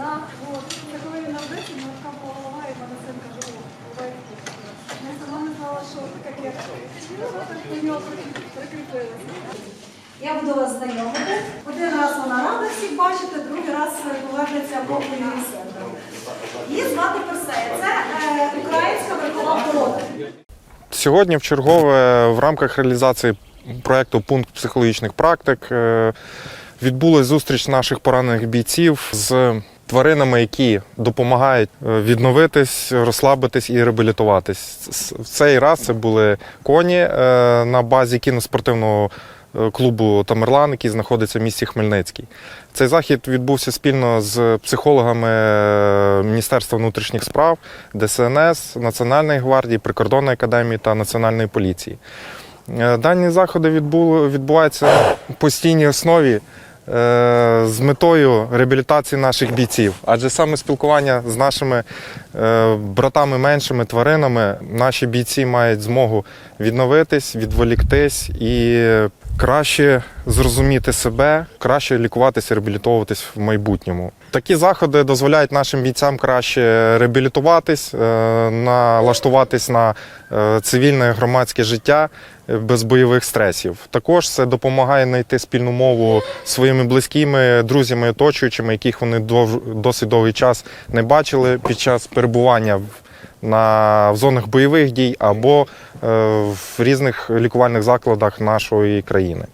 От. Це коли він на Одесі, була голова, і мене син каже, о. Я сама не знала, що таке кепка. Ну, так до нього прикріпилася. Я буду вас знайомити. Один раз вона рада всіх бачити, другий раз повернеться її серце. Її звати Персея. Це е, українська верхова порода. Сьогодні в чергове в рамках реалізації проєкту Пункт психологічних практик е, відбулась зустріч наших поранених бійців з тваринами, які допомагають е, відновитись, розслабитись і реабілітуватись. В цей раз це були коні е, на базі кіноспортивного е, клубу Тамерлан, який знаходиться в місті Хмельницький. Цей захід відбувся спільно з психологами Міністерства внутрішніх справ, ДСНС, Національної гвардії, прикордонної академії та Національної поліції. Дані заходи відбу- відбуваються на постійній основі з метою реабілітації наших бійців. Адже саме спілкування з нашими е, братами меншими тваринами наші бійці мають змогу відновитись, відволіктись і краще зрозуміти себе, краще лікуватися, реабілітовуватись в майбутньому. Такі заходи дозволяють нашим бійцям краще реабілітуватись, е, налаштуватись на е, цивільне громадське життя е, без бойових стресів. Також це допомагає знайти спільну мову своїми близькими, друзями, оточуючими, яких вони досить довгий час не бачили під час перебування в на в зонах бойових дій або е, в різних лікувальних закладах нашої країни.